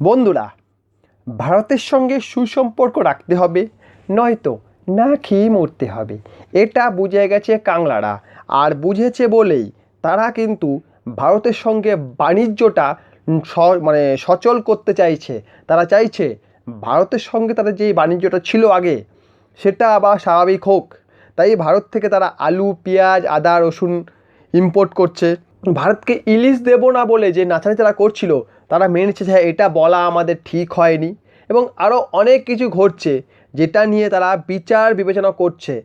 বন্ধুরা, ভারতের সঙ্গে সুসম্পর্ক রাখতে হবে, নয়তো না খেয়ে মরতে হবে। এটা বুঝে গেছে কাংলারা। আর বুঝেছে বলেই তারা কিন্তু ভারতের সঙ্গে বাণিজ্যটা মানে সচল করতে চাইছে। তারা চাইছে ভারতের সঙ্গে তাদের যে বাণিজ্যটা ছিল আগে, সেটা আবার স্বাভাবিক হোক। তাই ভারত থেকে তারা আলু, পেঁয়াজ, আদা, রসুন ইম্পোর্ট করছে। ভারতকে ইলিশ দেবো না বলে যে নাচানি তারা করছিল তারা মেনে নিচ্ছে হ্যাঁ, এটা বলা আমাদের ঠিক হয়নি। এবং আরও অনেক কিছু ঘটছে যেটা নিয়ে তারা বিচার বিবেচনা করছে।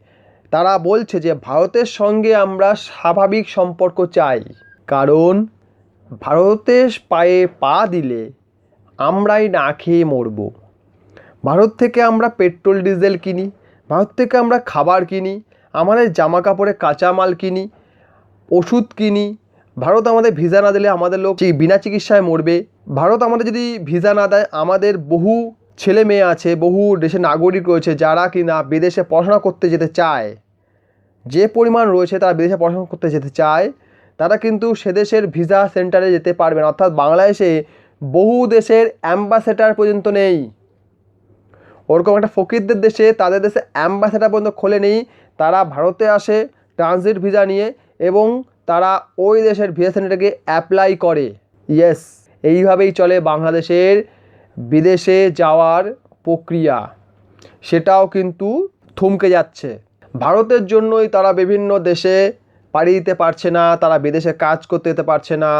তারা বলছে যে ভারতের সঙ্গে আমরা স্বাভাবিক সম্পর্ক চাই। কারণ ভারতের পায়ে পা দিলে আমরাই না খেয়ে মরবো। ভারত থেকে আমরা পেট্রোল ডিজেল কিনি ভারত থেকে আমরা খাবার কিনি আমাদের জামা কাপড়ে কাঁচামাল কিনি ওষুধ কিনি ভারত আমাদের ভিসা না দিলে আমাদের লোক বিনা চিকিৎসায় মরবে। ভারত আমাদের যদি ভিসা না দেয়, আমাদের বহু ছেলে মেয়ে আছে, বহু দেশের নাগরিক রয়েছে যারা কি না বিদেশে পড়াশোনা করতে যেতে চায়। যে পরিমাণ রয়েছে তারা বিদেশে পড়াশোনা করতে যেতে চায়, তারা কিন্তু সে দেশের ভিসা সেন্টারে যেতে পারবে না। অর্থাৎ বাংলাদেশে বহু দেশের অ্যাম্বাসেডার পর্যন্ত নেই। ওরকম একটা ফকিরদের দেশে, তাদের দেশে অ্যাম্বাসেডার পর্যন্ত খোলে নেই। তারা ভারতে আসে ট্রানজিট ভিসা নিয়ে এবং তারা ওই দেশের ভিসা সেন্টারকে অ্যাপ্লাই করে। ইয়েস। এইভাবেই চলে বাংলাদেশের বিদেশে যাওয়ার প্রক্রিয়া। সেটাও কিন্তু থমকে যাচ্ছে। ভারতের জন্যই তারা বিভিন্ন দেশে পাড়ি দিতে পারছে না, তারা বিদেশে কাজ করতে যেতে পারছে না।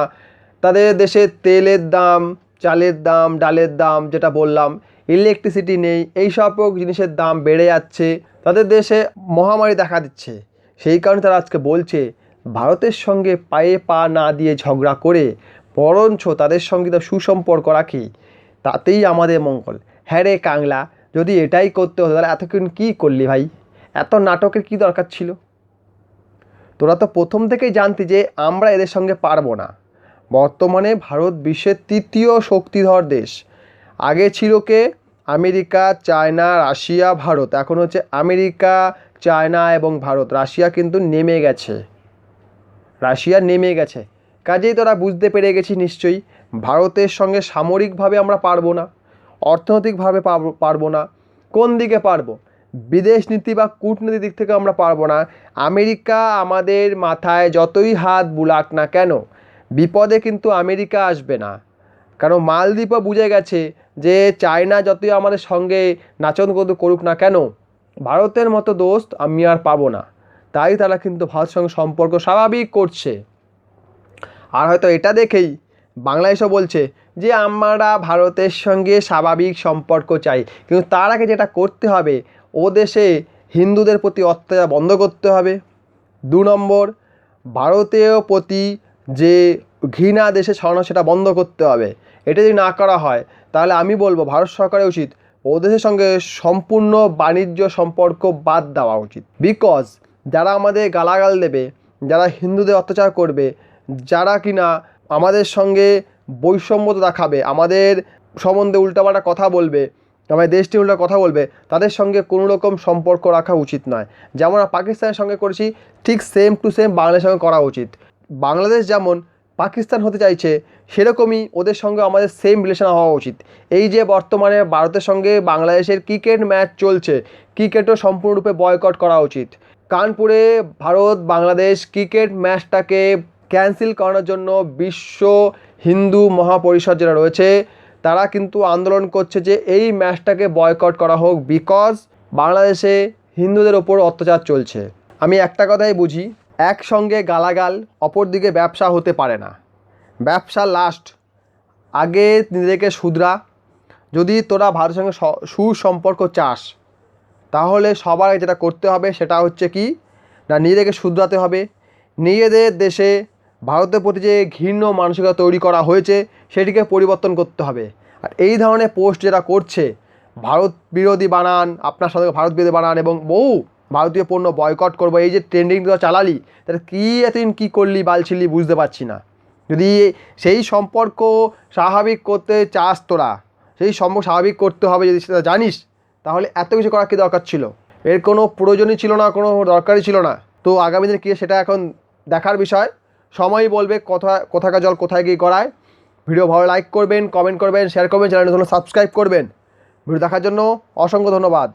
তাদের দেশে তেলের দাম, চালের দাম, ডালের দাম যেটা বললাম ইলেকট্রিসিটি নেই, এই সব জিনিসের দাম বেড়ে যাচ্ছে। তাদের দেশে মহামারী দেখা দিচ্ছে। সেই কারণে তারা আজকে বলছে, ভারতের সঙ্গে পায়ে পা না দিয়ে ঝগড়া করে বরঞ্চ তাদের সঙ্গে তো সুসম্পর্ক রাখি। তাতেই আমাদের মঙ্গল। হ্যাঁ রে কাংলা, যদি এটাই করতে হতো তাহলে এতক্ষণ কী করলি ভাই? এত নাটকের কী দরকার ছিল? তোরা তো প্রথম থেকেই জানতি যে আমরা এদের সঙ্গে পারব না। বর্তমানে ভারত বিশ্বের তৃতীয় শক্তিধর দেশ। আগে ছিল কে? America, China, Russia, Bharat. এখন হচ্ছে আমেরিকা, চায়না এবং ভারত। রাশিয়া কিন্তু নেমে গেছে। রাশিয়া নেমে গেছে। কাজেই তোরা বুঝতে পেরে গেছি নিশ্চয়ই, ভারতের সঙ্গে সামরিকভাবে আমরা পারব না, অর্থনৈতিকভাবে পারবো- না, কোন দিকে পারব? বিদেশ নীতি বা কূটনীতির দিক থেকে আমরা পারব না। আমেরিকা আমাদের মাথায় যতই হাত বুলাক না কেন, বিপদে কিন্তু আমেরিকা আসবে না। কারণ মালদ্বীপও বুঝে গেছে যে চায়না যতই আমাদের সঙ্গে নাচন করুক না কেন, ভারতের মতো দোস্ত আমি আর পাবো না। তাই তারা কিন্তু ভারতের সঙ্গে সম্পর্ক স্বাভাবিক করছে। আর হয়তো এটা দেখেই বাংলাদেশও বলছে যে আমরা ভারতের সঙ্গে স্বাভাবিক সম্পর্ক চাই। কিন্তু তার আগে যেটা করতে হবে, ও দেশে হিন্দুদের প্রতি অত্যাচার বন্ধ করতে হবে। দু নম্বর, ভারতীয় প্রতি যে ঘৃণা দেশে ছড়ানো সেটা বন্ধ করতে হবে। এটা যদি না করা হয়, তাহলে আমি বলব ভারত সরকারের উচিত ও দেশের সঙ্গে সম্পূর্ণ বাণিজ্য সম্পর্ক বাদ দেওয়া উচিত। বিকজ যারা আমাদের গালাগাল দেবে, যারা হিন্দুদের অত্যাচার করবে যারা কিনা আমাদের সঙ্গে বৈষম্যতা দেখাবে, আমাদের সম্বন্ধে উল্টাপাল্টা কথা বলবে, আমাদের দেশটি উল্টা কথা বলবে, তাদের সঙ্গে কোনো রকম সম্পর্ক রাখা উচিত নয়। যেমন আমরা পাকিস্তানের সঙ্গে করেছি, ঠিক সেম টু সেম বাংলাদেশের সঙ্গে করা উচিত। বাংলাদেশ যেমন পাকিস্তান হতে চাইছে, সেরকমই ওদের সঙ্গে আমাদের সেম রিলেশন হওয়া উচিত। এই যে বর্তমানে ভারতের সঙ্গে বাংলাদেশের ক্রিকেট ম্যাচ চলছে ক্রিকেটও সম্পূর্ণরূপে বয়কট করা উচিত। কানপুরে ভারত বাংলাদেশ ক্রিকেট ম্যাচটাকে ক্যান্সেল করানোর জন্য বিশ্ব হিন্দু মহাপরিষদ যারা রয়েছে, তারা কিন্তু আন্দোলন করছে যে এই ম্যাচটাকে বয়কট করা হোক বিকজ বাংলাদেশে হিন্দুদের ওপর অত্যাচার চলছে। আমি একটা কথাই বুঝি, একসঙ্গে গালাগাল অপরদিকে ব্যবসা হতে পারে না। ব্যবসা লাস্ট আগে নিজেকে শুধরা। যদি তোরা ভারতের সঙ্গে সুসম্পর্ক চাস, তাহলে সবার যেটা করতে হবে সেটা হচ্ছে কি, না নিজেদেরকে শুধরাতে হবে। নিজেদের দেশে ভারতের প্রতি যে ঘৃণ্য মানসিকতা তৈরি করা হয়েছে, সেটিকে পরিবর্তন করতে হবে। আর এই ধরনের পোস্ট যেটা করছে, ভারত বিরোধী বানান, আপনার সাথে ভারত বিরোধী বানান এবং বহু ভারতীয় পণ্য বয়কট করব, এই যে ট্রেন্ডিং চালালি, তাহলে কী এতদিন কী করলি, বালছিলি বুঝতে পারছি না। যদি সেই সম্পর্ক স্বাভাবিক করতে চাস তোরা, সেই সম্পর্ক স্বাভাবিক করতে হবে যদি সেটা জানিস, তাহলে এত কিছু করার কী দরকার ছিল? এর কোনো প্রয়োজনই ছিল না, কোনো দরকারই ছিল না। তো আগামী দিনে কী সেটা এখন দেখার বিষয়? সময়ই বলবে কোথা, কোথাকার জল কোথায় গিয়ে গড়ায়। ভিডিও ভালো লাইক করবেন কমেন্ট করবেন শেয়ার করবেন চ্যানেলটি সাবস্ক্রাইব করবেন। ভিডিও দেখার জন্য অসংখ্য ধন্যবাদ।